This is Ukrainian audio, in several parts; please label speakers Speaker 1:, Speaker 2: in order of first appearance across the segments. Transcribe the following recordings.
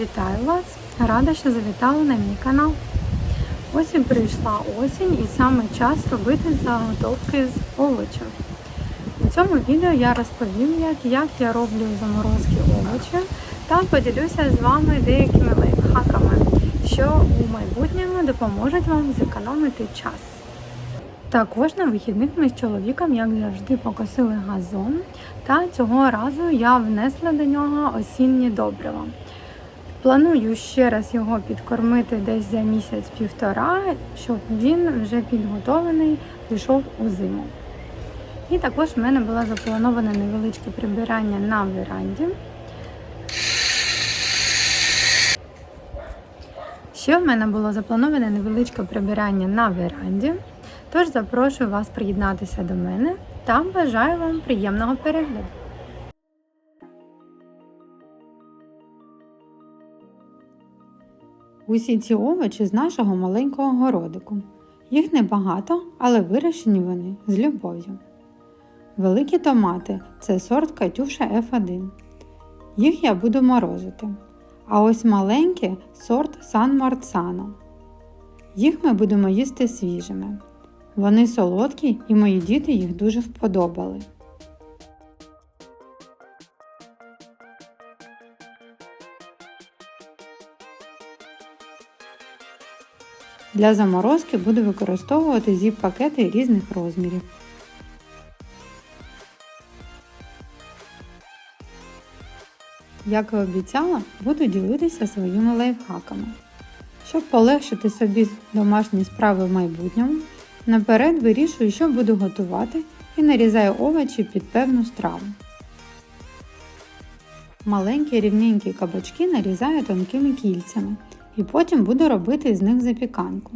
Speaker 1: Вітаю вас! Рада, що завітали на мій канал. Ось і прийшла осінь і саме час робити заготовки з овочів. У цьому відео я розповім, як, як я роблю заморозки овочів та поділюся з вами деякими лайфхаками, що у майбутньому допоможуть вам зекономити час. Також на вихідних ми з чоловіком, як завжди, покосили газон, та цього разу я внесла до нього осінні добрива. Планую ще раз його підкормити десь за місяць-півтора, щоб він вже підготовлений пішов у зиму. І також в мене було заплановане невеличке прибирання на веранді. Ще в мене було заплановане невеличке прибирання на веранді. Тож запрошую вас приєднатися до мене та бажаю вам приємного перегляду. Усі ці овочі з нашого маленького городику. Їх небагато, але вирощені вони з любов'ю. Великі томати це сорт Катюша F1. Їх я буду морозити. А ось маленькі сорт Сан Марцано. Їх ми будемо їсти свіжими. Вони солодкі і мої діти їх дуже вподобали. Для заморозки буду використовувати зіп-пакети різних розмірів. Як і обіцяла, буду ділитися своїми лайфхаками. Щоб полегшити собі домашні справи в майбутньому, наперед вирішую, що буду готувати і нарізаю овочі під певну страву. Маленькі рівненькі кабачки нарізаю тонкими кільцями і потім буду робити з них запіканку.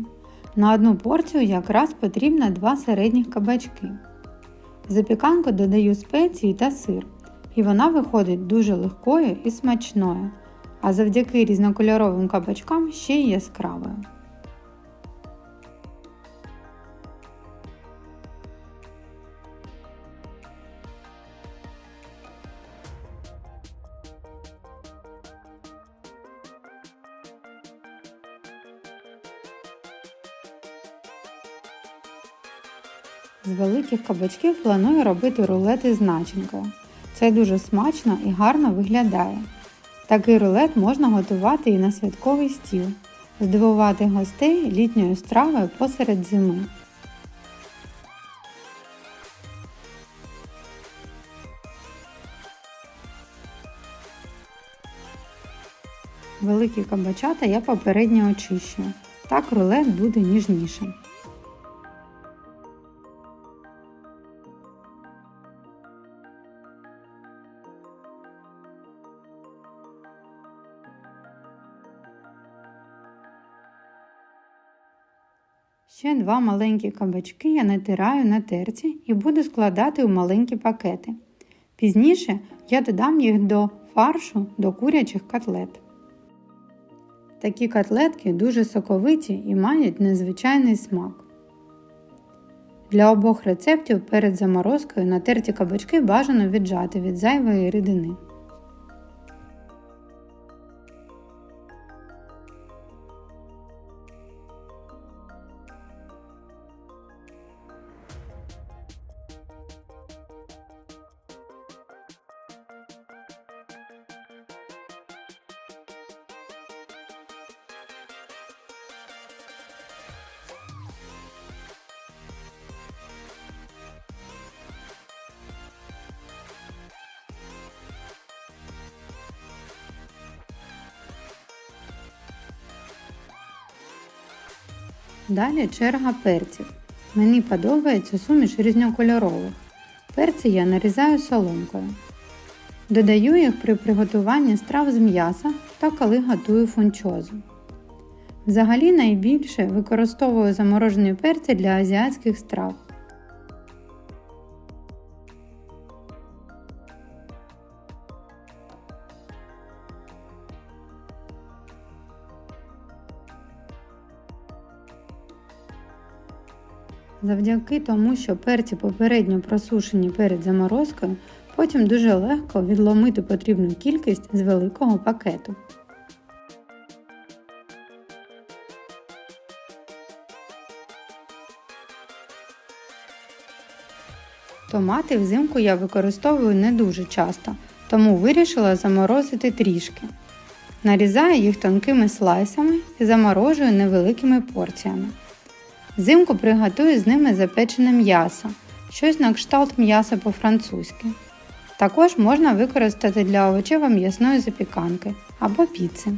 Speaker 1: На одну порцію якраз потрібно 2 середніх кабачки. Запіканку додаю спеції та сир, і вона виходить дуже легкою і смачною, а завдяки різнокольоровим кабачкам ще й яскравою. З великих кабачків планую робити рулети з начинкою. Це дуже смачно і гарно виглядає. Такий рулет можна готувати і на святковий стіл, здивувати гостей літньою стравою посеред зими. Великі кабачата я попередньо очищую. Так рулет буде ніжнішим. Ще два маленькі кабачки я натираю на терці і буду складати у маленькі пакети. Пізніше я додам їх до фаршу до курячих котлет. Такі котлетки дуже соковиті і мають незвичайний смак. Для обох рецептів перед заморозкою натерті кабачки бажано віджати від зайвої рідини. Далі черга перців. Мені подобається суміш різнокольорових. Перці я нарізаю соломкою. Додаю їх при приготуванні страв з м'яса та коли готую фунчозу. Взагалі найбільше використовую заморожені перці для азіатських страв. Завдяки тому, що перці попередньо просушені перед заморозкою, потім дуже легко відломити потрібну кількість з великого пакету. Томати взимку я використовую не дуже часто, тому вирішила заморозити трішки. Нарізаю їх тонкими слайсами і заморожую невеликими порціями. Взимку приготую з ними запечене м'ясо, щось на кшталт м'яса по-французьки. Також можна використати для овочево-м'ясної запіканки або піци.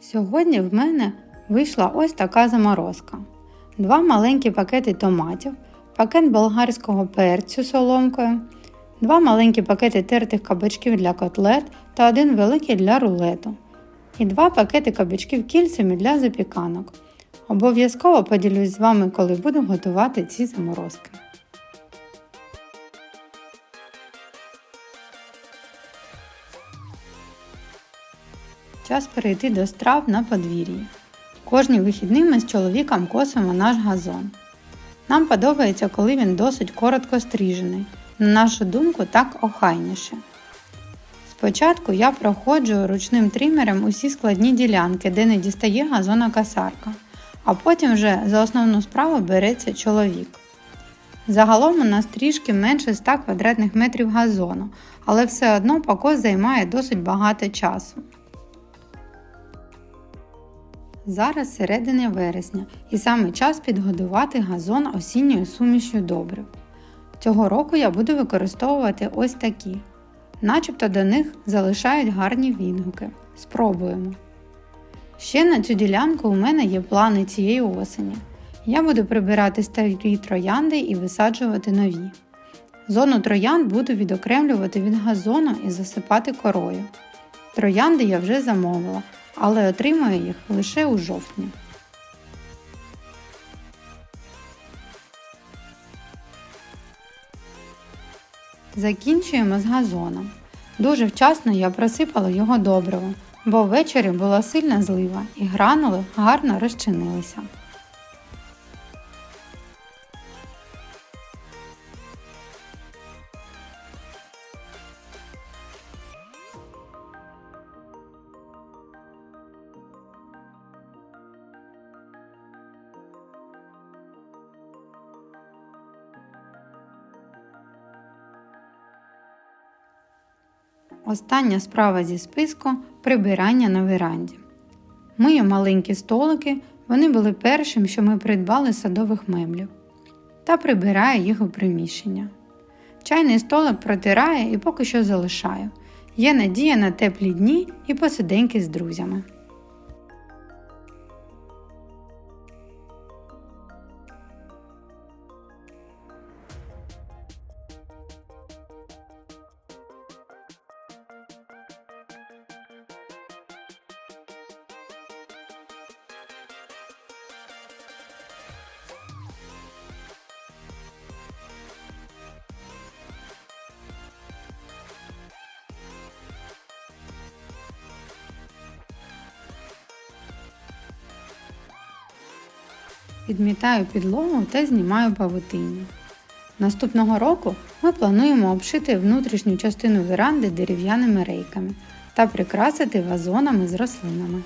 Speaker 1: Сьогодні в мене вийшла ось така заморозка. Два маленькі пакети томатів, пакет болгарського перцю соломкою, два маленькі пакети тертих кабачків для котлет та один великий для рулету. І два пакети кабачків кільцями для запіканок. Обов'язково поділюсь з вами, коли буду готувати ці заморозки. Час перейти до страв на подвір'ї. Кожні вихідні ми з чоловіком косимо наш газон. Нам подобається, коли він досить коротко стрижений, на нашу думку, так охайніше. Спочатку я проходжу ручним тримером усі складні ділянки, де не дістає газона касарка, а потім вже за основну справу береться чоловік. Загалом у нас трішки менше 100 квадратних метрів газону, але все одно покос займає досить багато часу. Зараз середина вересня і саме час підгодувати газон осінньою сумішю добрив. Цього року я буду використовувати ось такі. Начебто до них залишають гарні відгуки. Спробуємо. Ще на цю ділянку у мене є плани цієї осені. Я буду прибирати старі троянди і висаджувати нові. Зону троянд буду відокремлювати від газону і засипати корою. Троянди я вже замовила, але отримаю їх лише у жовтні. Закінчуємо з газоном. Дуже вчасно я просипала його добриво, бо ввечері була сильна злива і гранули гарно розчинилися. Остання справа зі списку прибирання на веранді. Мої маленькі столики, вони були першим, що ми придбали садових меблів, та прибираю їх у приміщення. Чайний столик протираю і поки що залишаю. Є надія на теплі дні і посиденьки з друзями. Підмітаю підлогу та знімаю павутиння. Наступного року ми плануємо обшити внутрішню частину веранди дерев'яними рейками та прикрасити вазонами з рослинами.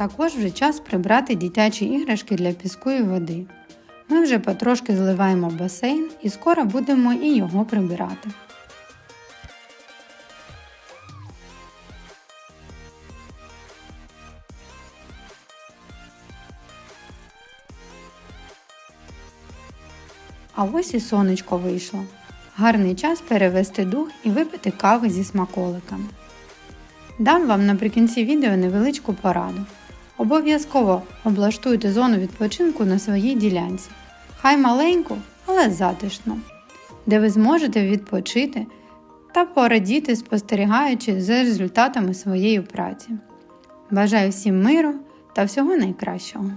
Speaker 1: Також вже час прибрати дитячі іграшки для піску і води. Ми вже потрошки зливаємо басейн і скоро будемо і його прибирати. А ось і сонечко вийшло. Гарний час перевести дух і випити кави зі смаколиками. Дам вам наприкінці відео невеличку пораду. Обов'язково облаштуйте зону відпочинку на своїй ділянці. Хай маленьку, але затишну, де ви зможете відпочити та порадіти, спостерігаючи за результатами своєї праці. Бажаю всім миру та всього найкращого!